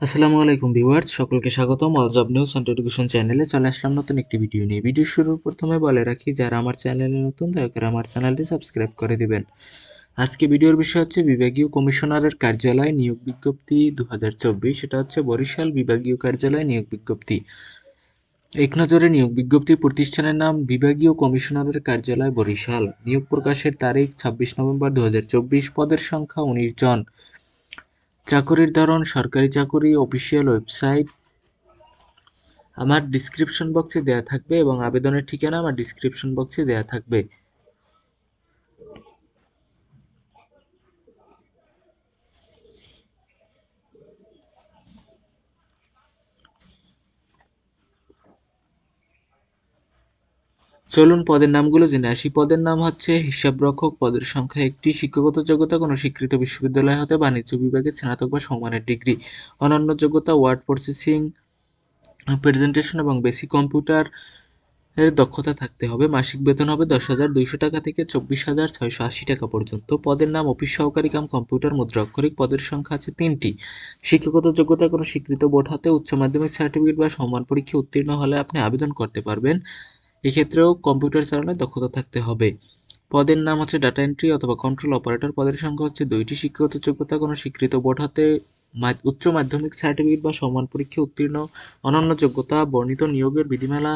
আসসালামু আলাইকুম ভিউয়ার্স, সকলকে স্বাগতম। All job news and education চ্যানেলে চলে আসলাম নতুন একটি ভিডিও নিয়ে। ভিডিও শুরুর প্রথমে বলে রাখি, যারা আমার চ্যানেলে নতুন, দয়া করে আমার চ্যানেলটি সাবস্ক্রাইব করে দিবেন। আজকে ভিডিওর বিষয় হচ্ছে বিভাগীয় কমিশনারের কার্যালয় নিয়োগ বিজ্ঞপ্তি দু সেটা হচ্ছে বরিশাল বিভাগীয় কার্যালয় নিয়োগ বিজ্ঞপ্তি। এক নজরে নিয়োগ বিজ্ঞপ্তি প্রতিষ্ঠানের নাম বিভাগীয় কমিশনারের কার্যালয় বরিশাল। নিয়োগ প্রকাশের তারিখ ছাব্বিশ নভেম্বর দু হাজার চব্বিশ, পদের সংখ্যা উনিশ জন। চাকরির ধরন, সরকারি চাকরি অফিসিয়াল ওয়েবসাইট আমার ডিসক্রিপশন বক্সে দেয়া থাকবে এবং আবেদনের ঠিকানা আমার ডিসক্রিপশন বক্সে দেয়া থাকবে। চলুন পদের নামগুলো জেনে আসি। পদের নাম হচ্ছে হিসাবরক্ষক। পদের সংখ্যা একটি। শিক্ষাগত যোগ্যতা কোনো স্বীকৃত বিশ্ববিদ্যালয় হতে বাণিজ্য বিভাগে স্নাতক বা সমানের ডিগ্রি। অন্যান্য যোগ্যতা ওয়ার্ড প্রসেসিং, প্রেজেন্টেশন এবং বেসিক কম্পিউটার এর দক্ষতা থাকতে হবে। মাসিক বেতন হবে দশ হাজার দুইশো টাকা থেকে চব্বিশ হাজার ছয়শো আশি টাকা পর্যন্ত। পদের নাম অফিস সহকারী কাম, কম্পিউটার, মুদ্রা অক্ষরিক। পদের সংখ্যা আছে তিনটি। শিক্ষাগত যোগ্যতা কোনো স্বীকৃত বোর্ড হাতে উচ্চ মাধ্যমিক সার্টিফিকেট বা সম্মান পরীক্ষা উত্তীর্ণ হলে আপনি আবেদন করতে পারবেন। এক্ষেত্রেও কম্পিউটার চালানোয় দক্ষতা থাকতে হবে। পদের নাম হচ্ছে ডাটা এন্ট্রি অথবা কন্ট্রোল অপারেটর। পদের সংখ্যা হচ্ছে দুইটি। শিক্ষাগত যোগ্যতা, কোনো স্বীকৃত বোর্ড হাতে উচ্চ মাধ্যমিক সার্টিফিকেট বা সমান পরীক্ষা উত্তীর্ণ, অনন্য যোগ্যতা, বর্ণিত নিয়োগের বিধিমালা,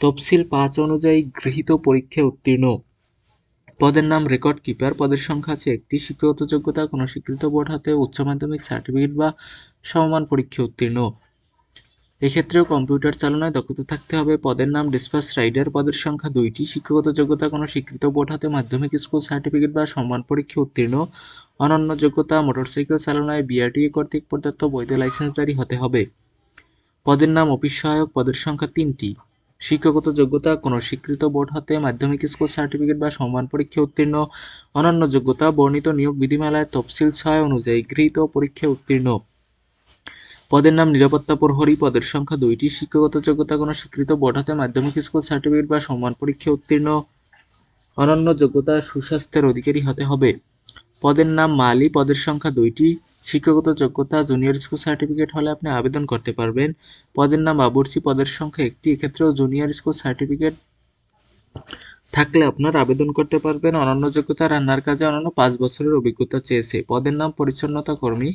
তফসিল পাঁচ অনুযায়ী গৃহীত পরীক্ষায় উত্তীর্ণ। পদের নাম রেকর্ড কিপার। পদের সংখ্যা আছে একটি। শিক্ষাগত যোগ্যতা, কোনো স্বীকৃত বোর্ড হাতে, উচ্চ মাধ্যমিক সার্টিফিকেট বা সমমান পরীক্ষা উত্তীর্ণ। এক্ষেত্রেও কম্পিউটার চালনায় দক্ষতা থাকতে হবে। পদের নাম ডিসপাস রাইডার। পদের সংখ্যা দুইটি। শিক্ষাগত যোগ্যতা কোনো স্বীকৃত বোর্ড হাতে মাধ্যমিক স্কুল সার্টিফিকেট বা সম্মান পরীক্ষা উত্তীর্ণ। অনন্য যোগ্যতা মোটরসাইকেল চালনায় বিআরটিএ কর্তৃক প্রদত্ত বৈধ লাইসেন্সধারী হতে হবে। পদের নাম অফিস সহায়ক। পদের সংখ্যা তিনটি। শিক্ষাগত যোগ্যতা কোনো স্বীকৃত বোর্ড হাতে মাধ্যমিক স্কুল সার্টিফিকেট বা সম্মান পরীক্ষা উত্তীর্ণ। অনন্য যোগ্যতা বর্ণিত নিয়োগ বিধিমালায় তফসিল ছয় অনুযায়ী গৃহীত পরীক্ষা উত্তীর্ণ। পদের নাম নিরাপত্তা প্রহরী, পদের সংখ্যা দুইটি, শিক্ষাগত যোগ্যতা কোনো স্বীকৃত বোর্ড হাতে মাধ্যমিক স্কুল সার্টিফিকেট বা সম্মান পরীক্ষা উত্তীর্ণ, অনন্য যোগ্যতা সুস্বাস্থ্যের অধিকারী হতে হবে। পদের নাম মালি, পদের সংখ্যা দুইটি, শিক্ষাগত যোগ্যতা জুনিয়র স্কুল সার্টিফিকেট হলে আপনি আবেদন করতে পারবেন। পদের নাম আবর্চি পদের সংখ্যা একটি, এক্ষেত্রেও জুনিয়র স্কুল সার্টিফিকেট থাকলে আপনার আবেদন করতে পারবেন। অনন্য যোগ্যতা রান্নার কাজে অনন্য পাঁচ বছরের অভিজ্ঞতা চেয়েছে। পদের নাম পরিচ্ছন্নতা কর্মী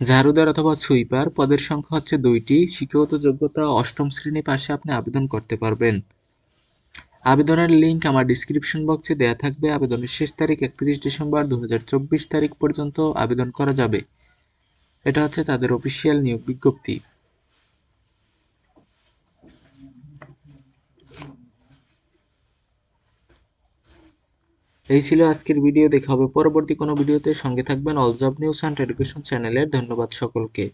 ঝাড়ুদার অথবা সুইপার পদের সংখ্যা হচ্ছে দুইটি। শিক্ষাগত যোগ্যতা অষ্টম শ্রেণি পাশে আপনি আবেদন করতে পারবেন। আবেদনের লিঙ্ক আমার ডিসক্রিপশন বক্সে দেওয়া থাকবে। আবেদনের শেষ তারিখ একত্রিশ ডিসেম্বর দু হাজার চব্বিশ তারিখ পর্যন্ত আবেদন করা যাবে। এটা হচ্ছে তাদের অফিসিয়াল নিয়োগ বিজ্ঞপ্তি। এই ছিল আজকের ভিডিও, দেখা হবে পরবর্তী কোনো ভিডিওতে। সঙ্গে থাকবেন অলজব নিউজ অ্যান্ড এডুকেশন চ্যানেলের ধন্যবাদ সকলকে।